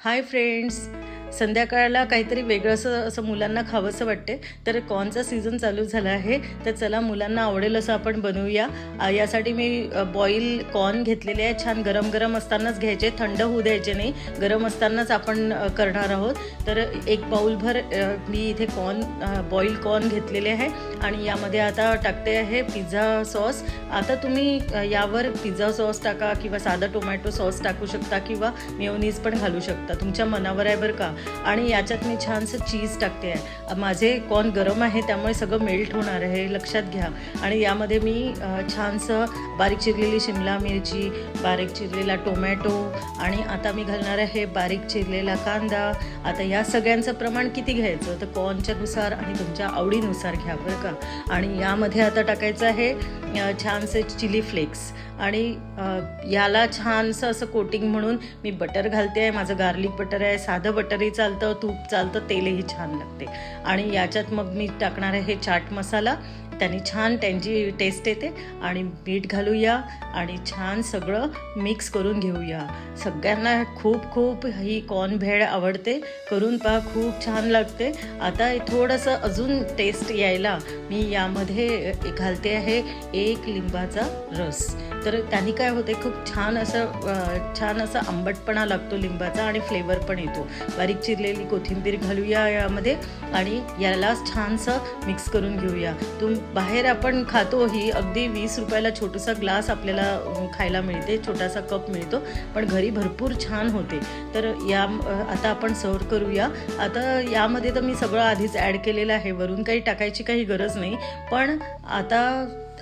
Hi friends संध्याकाळला काहीतरी वेगळं असं असं मुलांना खावंसं वाटते. तर कॉर्नचा सीझन चालू झाला आहे. तर चला मुलांना आवडेल असं आपण बनवूया. यासाठी मी बॉईल कॉर्न घेतलेले आहे. छान गरम गरम असतानाच घ्यायचे. थंड होऊ द्यायचे नाही. गरम असतानाच आपण करणार आहोत. तर एक बाऊलभर मी इथे कॉर्न बॉईल कॉर्न घेतलेले आहे. आणि यामध्ये आता टाकते आहे पिझ्झा सॉस. आता तुम्ही यावर पिझ्झा सॉस टाका किंवा साधा टोमॅटो सॉस टाकू शकता किंवा मेयोनीज पण घालू शकता. तुमच्या मनावर आहे बरं का. आणि याच्यात मी छानसं चीज टाकते. आहे माझे कॉर्न गरम आहे त्यामुळे सगळं मेल्ट होणार आहे लक्षात घ्या. आणि यामध्ये मी छानसं बारीक चिरलेली शिमला मिरची बारीक चिरलेला टोमॅटो आणि आता मी घालणार आहे बारीक चिरलेला कांदा. आता या सगळ्यांचं प्रमाण किती घ्यायचं? तर कॉर्नच्यानुसार आणि तुमच्या आवडीनुसार घ्या बरं का. आणि यामध्ये आता टाकायचं आहे छानसे चिली फ्लेक्स. आणि याला छानसं असं कोटिंग म्हणून मी बटर घालते आहे. माझं गार्लिक बटर आहे साधं बटर बटरही चालतं तूप चालतं तेलही छान लागते. आणि याच्यात मग मी टाकणार आहे चाट मसाला. त्यांनी छान त्यांची टेस्ट येते. आणि मीठ घालूया आणि छान सगळं मिक्स करून घेऊया. सगळ्यांना खूप खूप ही कॉर्न भेळ आवडते. करून पहा खूप छान लागते. आता थोडंसं अजून टेस्ट यायला मी यामध्ये घालते आहे एक लिंबाचा रस. तर त्यांनी काय होते खूप छान असं छान असा आंबटपणा लागतो लिंबाचा आणि फ्लेवर पण येतो. बारीक चिरलेली कोथिंबीर घालूया यामध्ये आणि याला छानसं मिक्स करून घेऊया. तुम बाहेर आपण खातो ही अगदी वीस रुपयाला छोटासा ग्लास आपल्याला खायला मिळते छोटासा कप मिळतो पण घरी भरपूर छान होते. तर या आता आपण सर्व करूया. आता यामध्ये तर मी सगळं आधीच ॲड केलेलं आहे वरून काही टाकायची काही गरज नाही. पण आता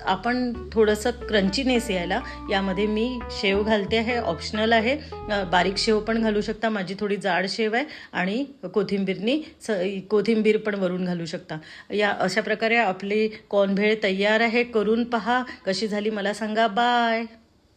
आपण थोडंसं क्रंचीनेस यायला यामध्ये मी शेव घालते आहे ऑप्शनल आहे. बारीक शेव पण घालू शकता माझी थोडी जाड शेव आहे आणि कोथिंबीरनी स कोथिंबीर पण वरून घालू शकता. या अशा प्रकारे आपली कॉर्नभेळ तयार आहे. करून पहा कशी झाली मला सांगा. बाय!